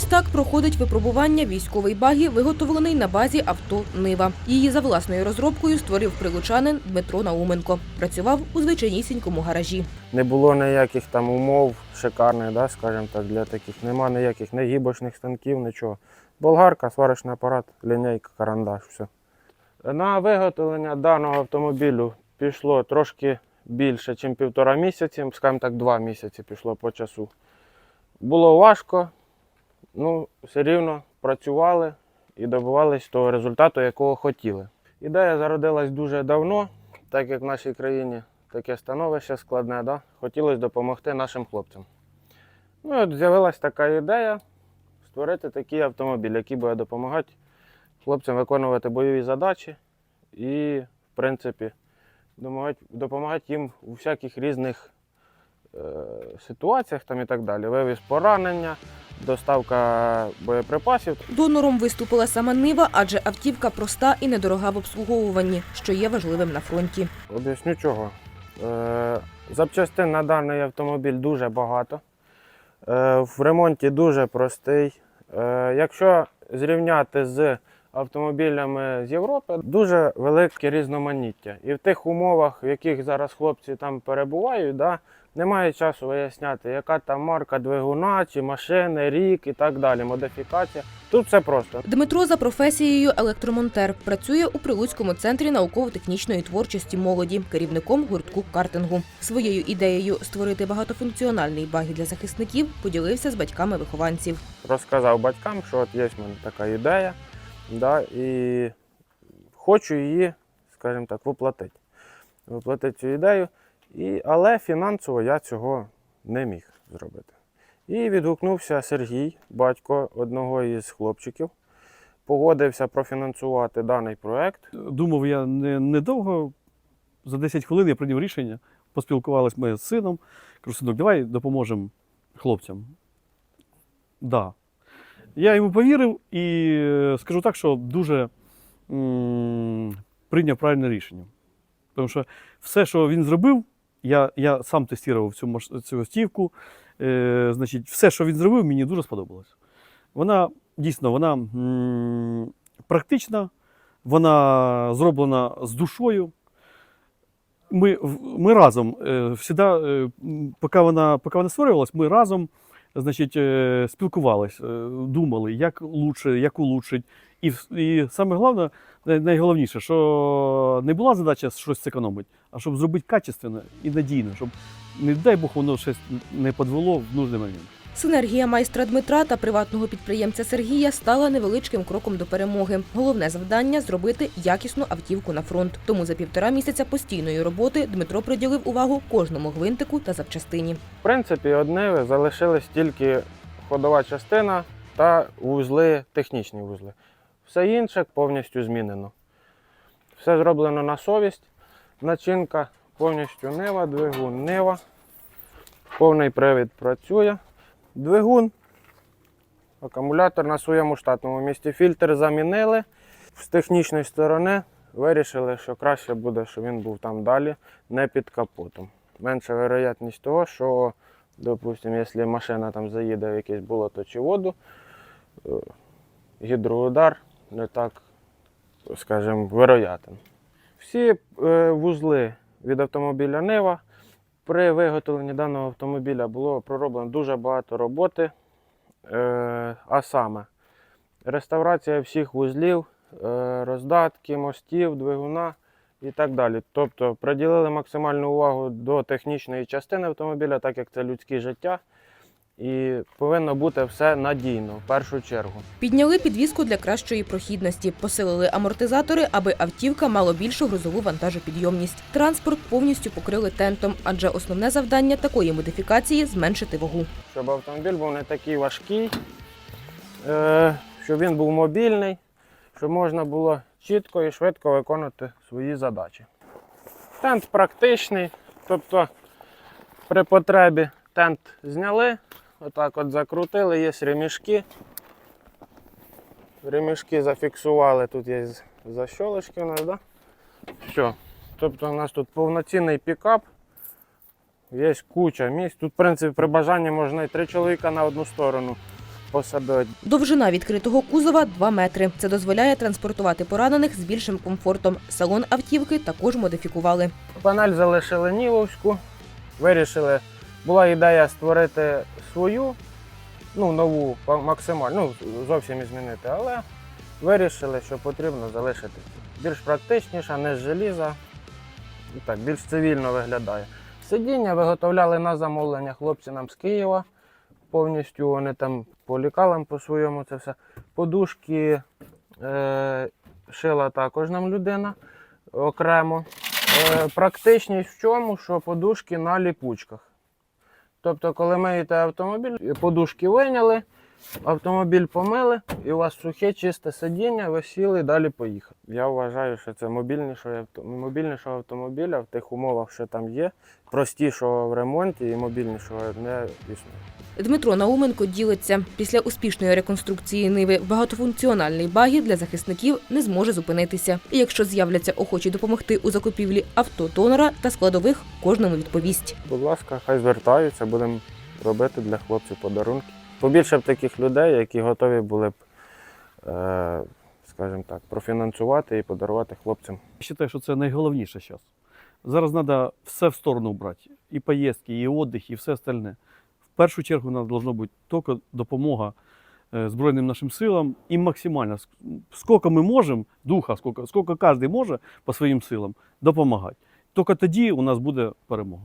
Ось так проходить випробування військовий багі, виготовлений на базі авто Нива. Її за власною розробкою створив прилучанин Дмитро Науменко. Працював у звичайнісінькому гаражі. Не було ніяких там умов шикарних, да, скажімо так, для таких. Нема ніяких не гібочних станків, нічого. Болгарка, сварочний апарат, лінійка, карандаш, все. На виготовлення даного автомобілю пішло трошки більше, ніж півтора місяці, скажімо так, два місяці пішло по часу. Було важко, ну, все рівно працювали і добивались того результату, якого хотіли. Ідея зародилась дуже давно, так як в нашій країні таке становище складне, да? хотілося допомогти нашим хлопцям. Ну от з'явилась така ідея створити такий автомобіль, який буде допомагати хлопцям виконувати бойові задачі і, в принципі, допомагати їм у всяких різних е, ситуаціях там і так далі. Вивіз поранення, доставка боєприпасів. Донором виступила сама Нива, адже автівка проста і недорога в обслуговуванні, що є важливим на фронті. Об'ясню чого. Е, запчастин на даний автомобіль дуже багато. Е, в ремонті дуже простий. Е, якщо зрівняти з автомобілями з Європи, дуже велике різноманіття. І в тих умовах, в яких зараз хлопці там перебувають, да, немає часу виясняти, яка там марка двигуна, чи машини, рік і так далі, модифікація. Тут все просто. Дмитро за професією електромонтер працює у Прилуцькому центрі науково-технічної творчості молоді, керівником гуртку картингу. Своєю ідеєю створити багатофункціональний багі для захисників поділився з батьками вихованців. розказав батькам, що от є в мене така ідея, да, і хочу її, скажімо так, воплотити. Воплотити цю ідею, і, але фінансово я цього не міг зробити. І відгукнувся Сергій, батько одного із хлопчиків, погодився профінансувати даний проект. Думав я не, недовго. За 10 хвилин я прийняв рішення. Поспілкувалися ми з сином. Кажу, синок, давай допоможемо хлопцям. Да. Я йому повірив і е, скажу так, що дуже прийняв правильне рішення. Тому що все, що він зробив, я, я сам тестував цю, цю автівку. Е, значить, все, що він зробив, мені дуже сподобалось. Вона дійсно вона м, практична, вона зроблена з душою. Ми, ми разом, е, всіда, е, поки вона, поки вона створювалась, ми разом значить, е, спілкувались, е, думали, як лучше, як улучшить. І, і саме головне, найголовніше, що не була задача щось зекономити, а щоб зробити качественно і надійно, щоб, не дай Бог, воно щось не подвело в нужний момент. Синергія майстра Дмитра та приватного підприємця Сергія стала невеличким кроком до перемоги. Головне завдання зробити якісну автівку на фронт. Тому за півтора місяця постійної роботи Дмитро приділив увагу кожному гвинтику та запчастині. В принципі, одне залишилась тільки ходова частина та вузли, технічні вузли. Все інше повністю змінено. Все зроблено на совість. Начинка повністю нива, двигун нива. Повний привід працює. Двигун. Акумулятор на своєму штатному місці. Фільтр замінили. З технічної сторони вирішили, що краще буде, щоб він був там далі, не під капотом. Менша вероятність того, що Допустим, якщо машина там заїде в якесь болото чи воду, е, гідроудар не так, скажімо, вероятен. Всі е, вузли від автомобіля Нива при виготовленні даного автомобіля було пророблено дуже багато роботи, е, а саме реставрація всіх вузлів, е, роздатки, мостів, двигуна і так далі. Тобто приділили максимальну увагу до технічної частини автомобіля, так як це людське життя. І повинно бути все надійно в першу чергу. Підняли підвіску для кращої прохідності, посилили амортизатори, аби автівка мала більшу грузову вантажопідйомність. Транспорт повністю покрили тентом, адже основне завдання такої модифікації зменшити вагу. Щоб автомобіль був не такий важкий, е, щоб він був мобільний, щоб можна було чітко і швидко виконувати свої задачі. Тент практичний, тобто при потребі тент зняли, отак от закрутили, є ремішки. Ремішки зафіксували, тут є защолочки у нас, да? Все. Тобто у нас тут повноцінний пікап. Є куча місць. Тут, в принципі, при бажанні можна і три чоловіка на одну сторону посадити. Довжина відкритого кузова 2 метри. Це дозволяє транспортувати поранених з більшим комфортом. Салон автівки також модифікували. Панель залишили Ніловську. Вирішили, була ідея створити свою, ну, нову, максимально, ну, зовсім і змінити, але вирішили, що потрібно залишити. Більш практичніша, не з желіза. І так, більш цивільно виглядає. Сидіння виготовляли на замовлення хлопці нам з Києва. Повністю вони там по лікалам по своєму це все. Подушки е, шила також нам людина окремо. Е, Практичність в чому, що подушки на ліпучках. Тобто, коли миєте автомобіль, подушки вийняли, автомобіль помили, і у вас сухе, чисте сидіння, ви сіли і далі поїхали. Я вважаю, що це мобільнішого, автомобіля в тих умовах, що там є, простішого в ремонті і мобільнішого не існує. Дмитро Науменко ділиться. Після успішної реконструкції Ниви багатофункціональний багі для захисників не зможе зупинитися. І якщо з'являться охочі допомогти у закупівлі автотонера та складових, кожному відповість. Будь ласка, хай звертаються, будемо робити для хлопців подарунки. Побільше б таких людей, які готові були б, е, скажімо так, профінансувати і подарувати хлопцям. Я вважаю, що це найголовніше зараз. Зараз треба все в сторону брати. І поїздки, і віддих, і все остальне. В першу чергу нам должна бути тільки допомога е, Збройним нашим силам і максимально, ск- скільки ми можемо, духа, скільки кожен може по своїм силам допомагати. Тільки тоді у нас буде перемога.